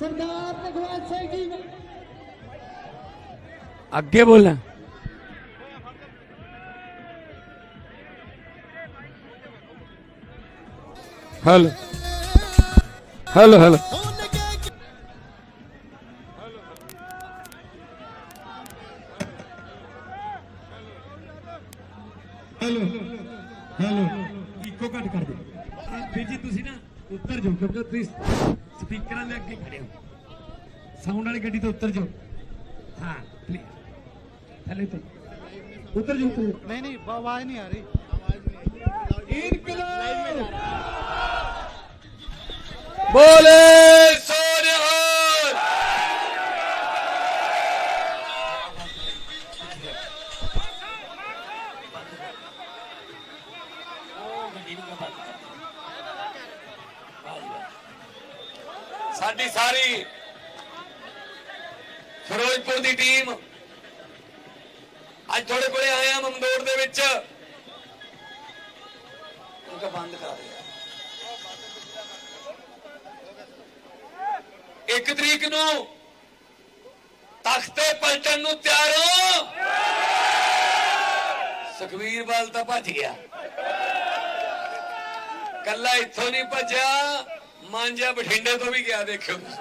ਸਰਦਾਰ ਭਗਵੰਤ ਸਿੰਘ ਜੀ ਅੱਗੇ ਬੋਲਣਾ hello hello hello hello hello ਇੱਕੋ ਘੱਟ ਕਰ ਦੇ ਫਿਰ ਜੀ ਤੁਸੀਂ ਨਾ ਉੱਤਰ ਜਾਓ ਕਿਉਂਕਿ ਤੁਸੀਂ ਸਪੀਕਰਾਂ ਦੇ ਅੱਗੇ ਖੜੇ ਹੋ। ਸਾਊਂਡ ਵਾਲੀ ਗੱਡੀ ਤੋਂ ਉੱਤਰ ਜਾਓ। ਹਾਂ ਪਲੀਜ਼ ਥੱਲੇ ਤੋਂ। ਉੱਤਰ ਜਾਓ ਨਹੀਂ ਨਹੀਂ ਆਵਾਜ਼ ਨਹੀਂ ਆ ਰਹੀ। ਇਨਕਲਾਬ! ਬੋਲੇ ਸਾਡੀ ਸਾਰੀ ਫਿਰੋਜ਼ਪੁਰ ਦੀ ਟੀਮ ਅੱਜ ਤੁਹਾਡੇ ਕੋਲੇ ਆਏ ਆ ਮਮਦੋੜ ਦੇ ਵਿੱਚ। ਉਹ ਬੰਦ ਕਰਾ ਦੇ ਇੱਕ ਤਰੀਕ ਨੂੰ ਤਖਤੇ ਪਲਟਣ ਨੂੰ ਤਿਆਰ ਹੋ। ਸੁਖਵੀਰ ਬਾਲ ਤਾਂ ਭੱਜ ਗਿਆ। ਕੱਲਾ ਇੱਥੋਂ ਨਹੀਂ ਭੱਜਿਆ। ਮਾਂਜਾ ਬਠਿੰਡੇ ਤੋਂ ਵੀ ਗਿਆ, ਦੇਖਿਓ ਤੁਸੀਂ।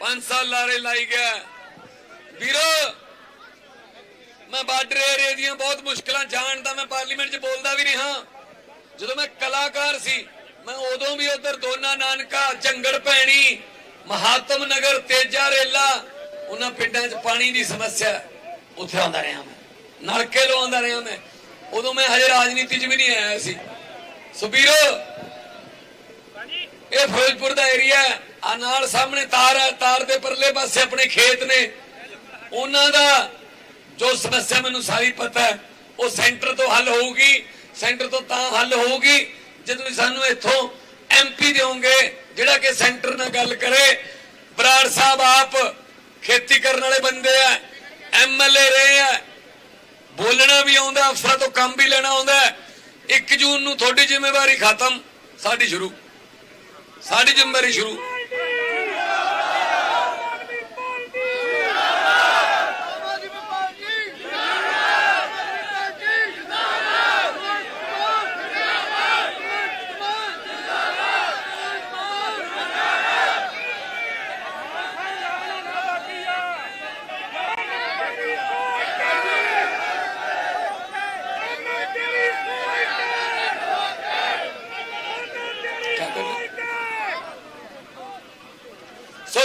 ਪੰਜ ਸਾਲ ਲਾਰੇ ਲਾਈ ਗਿਆ। ਵੀਰੋ, ਮੈਂ ਬਾਰਡਰ ਏਰੀਆ ਦੀਆਂ ਬਹੁਤ ਮੁਸ਼ਕਲਾਂ ਜਾਣਦਾ, ਮੈਂ ਪਾਰਲੀਮੈਂਟ 'ਚ ਬੋਲਦਾ ਵੀ ਰਿਹਾ। ਜਦੋਂ ਮੈਂ ਕਲਾਕਾਰ ਸੀ, ਮੈਂ ਉਦੋਂ ਵੀ ਉਧਰ ਦੋਨਾ ਨਾਨਕਾ, ਝੰਗੜ ਪੈਣੀ ਮਹਾਤਮ ਨਗਰ, ਤੇਜਾ ਰੇਲਾ, ਉਹਨਾਂ ਪਿੰਡਾਂ 'ਚ ਪਾਣੀ ਦੀ ਸਮੱਸਿਆ ਉੱਥੇ ਆਉਂਦਾ ਰਿਹਾ ਨਲਕੇ ਲਵਾਉਂਦਾ ਰਿਹਾ ਮੈਂ। ਉਦੋਂ ਮੈਂ ਹਜੇ ਰਾਜਨੀਤੀ 'ਚ ਵੀ ਨਹੀਂ ਆਇਆ ਸੀ। ਸੋ ਇਹ ਫਿਰੋਜ਼ਪੁਰ ਦਾ ਏਰੀਆ ਆ ਨਾਲ ਸਾਹਮਣੇ ਤਾਰ ਹੈ ਤਾਰ ਦੇ ਪਰਲੇ ਪਾਸੇ ਆਪਣੇ ਖੇਤ ਨੇ। ਉਹਨਾਂ ਦਾ ਜੋ ਸਮੱਸਿਆ ਮੈਨੂੰ ਸਾਰੀ ਪਤਾ ਹੈ, ਉਹ ਸੈਂਟਰ ਤੋਂ ਹੱਲ ਹੋਊਗੀ। ਸੈਂਟਰ ਤੋਂ ਤਾਂ ਹੱਲ ਹੋਊਗੀ, ਜੇ ਤੁਸੀਂ ਸਾਨੂੰ ਇੱਥੋਂ ਐਮਪੀ ਦਿਓਗੇ, ਜਿਹੜਾ ਕਿ ਸੈਂਟਰ ਨਾਲ ਗੱਲ ਕਰੇ। ਬਰਾੜ ਸਾਹਿਬ ਆਪ ਖੇਤੀ ਕਰਨ ਵਾਲੇ ਬੰਦੇ ਆ ਐਮਐਲਏ ਰਹੇ ਆ। ਬੋਲਣਾ ਵੀ ਆਉਂਦਾ, ਅਫਸਰਾਂ ਤੋਂ ਕੰਮ ਵੀ ਲੈਣਾ ਆਉਂਦਾ 1 ਜੂਨ ਨੂੰ ਤੁਹਾਡੀ ਜ਼ਿੰਮੇਵਾਰੀ ਖਤਮ, ਸਾਡੀ ਸ਼ੁਰੂ। ਸਾਡੀ ਜ਼ਿੰਮੇਵਾਰੀ ਸ਼ੁਰੂ।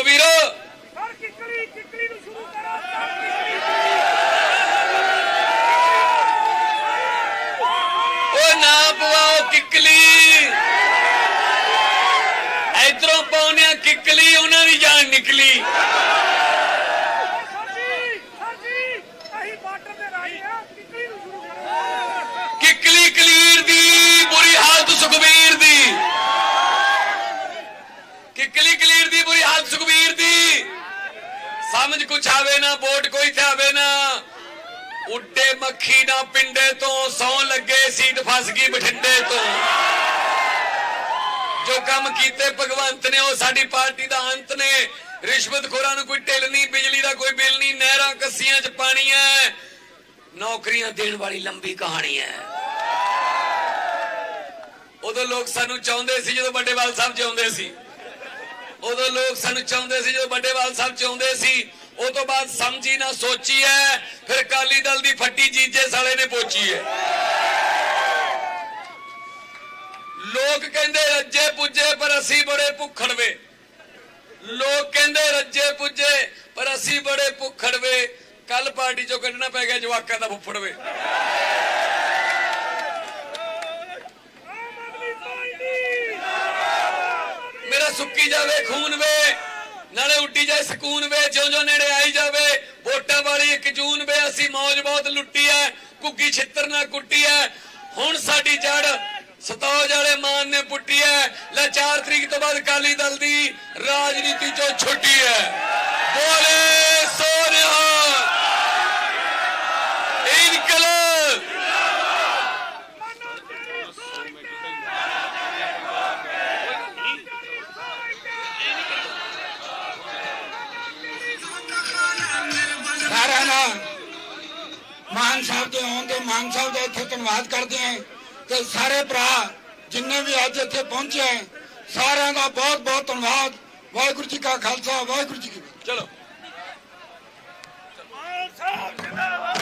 ਸੋ ਵੀਰੋ ਕਿੱਕਲੀ ਕਿੱਕਲੀ ਨੂੰ ਸ਼ੁਰੂ ਕਰੋ ਉਹ ਨਾ ਪਵਾਓ ਕਿੱਕਲੀ ਇਧਰੋਂ ਪਾਉਣਿਆ ਕਿੱਕਲੀ ਉਹਨਾਂ ਦੀ ਜਾਨ ਨਿਕਲੀ ਸਰ ਜੀ ਸਰ ਜੀ ਅਸੀਂ ਬਾਰਡਰ ਤੇ ਰਾਈ ਆ ਕਿੱਕਲੀ ਨੂੰ ਸ਼ੁਰੂ ਕਰੋ ਕਿੱਕਲੀ ਕਲੀਰ ਦੀ ਬੁਰੀ ਹਾਲਤ ਸੁਖਬੀਰ ਦੀ ਕਿੱਕਲੀ ਕਲੀਰ ਦੀ ਬੁਰੀ ਹਾਲਤ ਸੁਖਬੀਰ ਦੀ ਸਮਝ ਕੁਛ ਆਵੇ ਨਾ ਵੋਟ ਕੋਈ ਤੇ ਆਵੇ ਨਾ ਉੱਡੇ ਮੱਖੀ ਨਾ ਪਿੰਡੇ ਤੋਂ, ਸੌ ਲੱਗੇ ਸੀਟ ਫਸ ਗਈ ਬਠਿੰਡੇ ਤੋਂ। ਜੋ ਕੰਮ ਕੀਤੇ ਭਗਵੰਤ ਨੇ, ਉਹ ਸਾਡੀ ਪਾਰਟੀ ਦਾ ਅੰਤ ਨੇ। ਰਿਸ਼ਵਤਖੋਰਾਂ ਨੂੰ ਕੋਈ ਢਿੱਲ ਨਹੀਂ, ਬਿਜਲੀ ਦਾ ਕੋਈ ਬਿੱਲ ਨਹੀਂ, ਨਹਿਰਾਂ ਕੱਸੀਆਂ 'ਚ ਪਾਣੀ ਹੈ। ਨੌਕਰੀਆਂ ਦੇਣ ਵਾਲੀ ਲੰਬੀ ਕਹਾਣੀ ਹੈ। ਉਦੋਂ ਲੋਕ ਸਾਨੂੰ ਚਾਹੁੰਦੇ ਸੀ, ਜਦੋਂ ਵੱਡੇਵਾਲ ਸਾਹਿਬ ਚਾਹੁੰਦੇ ਸੀ। ਉਦੋਂ ਲੋਕ ਸਾਨੂੰ ਚਾਹੁੰਦੇ ਸੀ, ਜਦੋਂ ਵੱਡੇਵਾਲ ਸਾਹਿਬ ਚਾਹੁੰਦੇ ਸੀ, ਉਹ ਤੋਂ ਬਾਅਦ ਸਮਝੀ ਨਾ ਸੋਚੀ ਹੈ ਫਿਰ ਕਾਲੀ ਦਲ ਦੀ ਫੱਟੀ ਜੀਜੇ ਸਾਲੇ ਨੇ ਪੋਚੀ ਹੈ ਲੋਕ ਕਹਿੰਦੇ ਰੱਜੇ ਪੁੱਜੇ, ਪਰ ਅਸੀਂ ਬੜੇ ਭੁੱਖੜਵੇ। ਲੋਕ ਕਹਿੰਦੇ ਰੱਜੇ ਪੁੱਜੇ, ਪਰ ਅਸੀਂ ਬੜੇ ਭੁੱਖੜਵੇ। ਕੱਲ ਪਾਰਟੀ ਚੋਂ ਕੱਢਣਾ ਪੈ ਗਿਆ ਜਵਾਕਾਂ ਦਾ ਫੁੱਫੜਵੇ। ਸੁੱਕੀ ਜਾਵੇ, ਖੂਨ ਵੇ। ਨਾਲੇ ਉੱਡੀ ਜਾਏ ਸਕੂਨ ਵੇ ਜਿਉਂ ਜਿਉਂ ਨੇੜੇ ਆਈ ਜਾਵੇ। ਵੋਟਾਂ ਵਾਲੀ 1 ਜੂਨ ਵੇ, ਅਸੀਂ ਮੌਜ ਬਹੁਤ ਲੁੱਟੀ ਐ ਕੁੱਗੀ ਛਿੱਤਰ ਨਾ ਕੁੱਟੀ ਐ। ਹੁਣ ਸਾਡੀ ਜੜ ਸਤੌਜ ਵਾਲੇ ਮਾਨ ਨੇ ਪੁੱਟੀ ਐ। ਲੈ 4 ਤਰੀਕ ਤੋਂ ਬਾਅਦ ਕਾਲੀ ਦਲ ਦੀ ਰਾਜਨੀਤੀ ਚੋਂ ਛੁੱਟੀ ਐ। ਬੋਲੇ! ਤੇ ਸਾਰੇ ਭਰਾ ਜਿੰਨੇ ਵੀ ਅੱਜ ਇੱਥੇ ਪਹੁੰਚੇ ਸਾਰਿਆਂ ਦਾ ਬਹੁਤ ਬਹੁਤ ਧੰਨਵਾਦ। ਵਾਹਿਗੁਰੂ ਜੀ ਕਾ ਖਾਲਸਾ ਵਾਹਿਗੁਰੂ ਜੀ ਕੀ ਫਤਿਹ। ਚਲੋ। ਮਾਨ ਸਾਹਿਬ ਜਿੰਦਾਬਾਦ।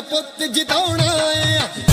ਪੁੱਤ ਜਿਤਾਉਣਾ ਏ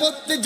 put the